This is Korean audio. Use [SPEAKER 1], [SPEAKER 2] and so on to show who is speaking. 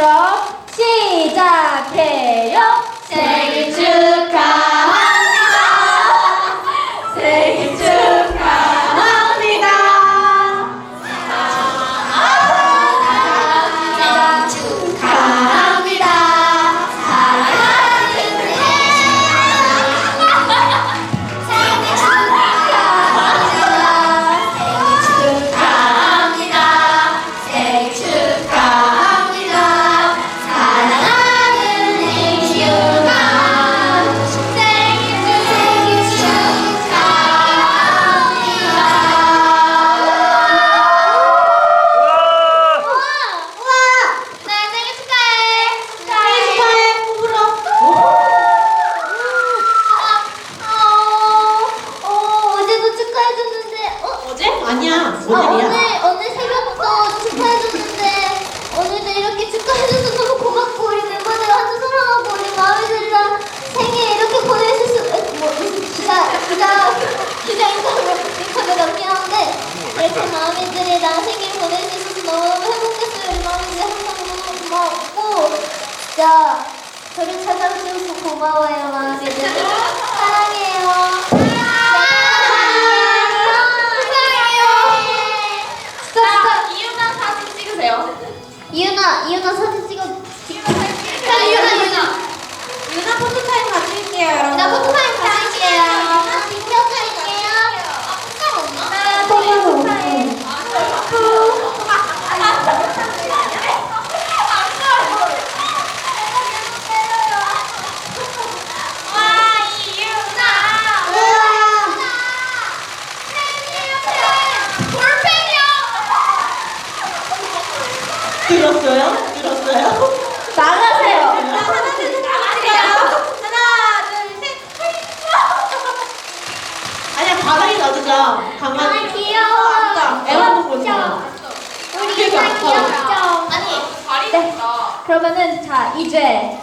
[SPEAKER 1] 그
[SPEAKER 2] 아니야.
[SPEAKER 1] 아, 오늘,
[SPEAKER 2] 오늘이야.
[SPEAKER 1] 오늘 새벽부터 축하해줬는데, 오늘도 이렇게 축하해줘서 너무 고맙고, 우리 멤버들 완전 사랑하고, 우리 마음이들이랑 생일 이렇게 보내실 수, 에, 뭐, 기자, 기자, 기자 인터뷰, 인터뷰가 필요한데, 이렇게 마음이들이랑 생일 보내실 수 있어서 너무 행복했어요. 우리 마음이들 항상 너무 고마웠고, 진짜, 저를 찾아주셔서 고마워요. 사랑해요. 스톱, 스톱.
[SPEAKER 3] 이유나 사진 찍으세요.
[SPEAKER 1] 이윤아, 이윤아 사진 찍어.
[SPEAKER 3] 이유나 사진
[SPEAKER 1] 자, 이윤아, 이윤아.
[SPEAKER 2] 유나 포토타임 가질게요, 여러분.
[SPEAKER 1] 나 포토타임 가질게요. 기억할게요.
[SPEAKER 3] 아, 포카 없나?
[SPEAKER 1] 나 생일 축하해.
[SPEAKER 3] 와, 이유나.
[SPEAKER 2] 들었어요? 들었어요?
[SPEAKER 1] 나가세요.
[SPEAKER 2] 하나, 둘, 셋. 하나, 둘, 셋. 아니야, 가만히 놔두자. 가만히.
[SPEAKER 1] 아, 귀여워.
[SPEAKER 2] 진짜 애완동 보자.
[SPEAKER 1] 우리 이윤아 귀엽죠?
[SPEAKER 3] 아니, 다리
[SPEAKER 1] 네. 그러면은 자 이제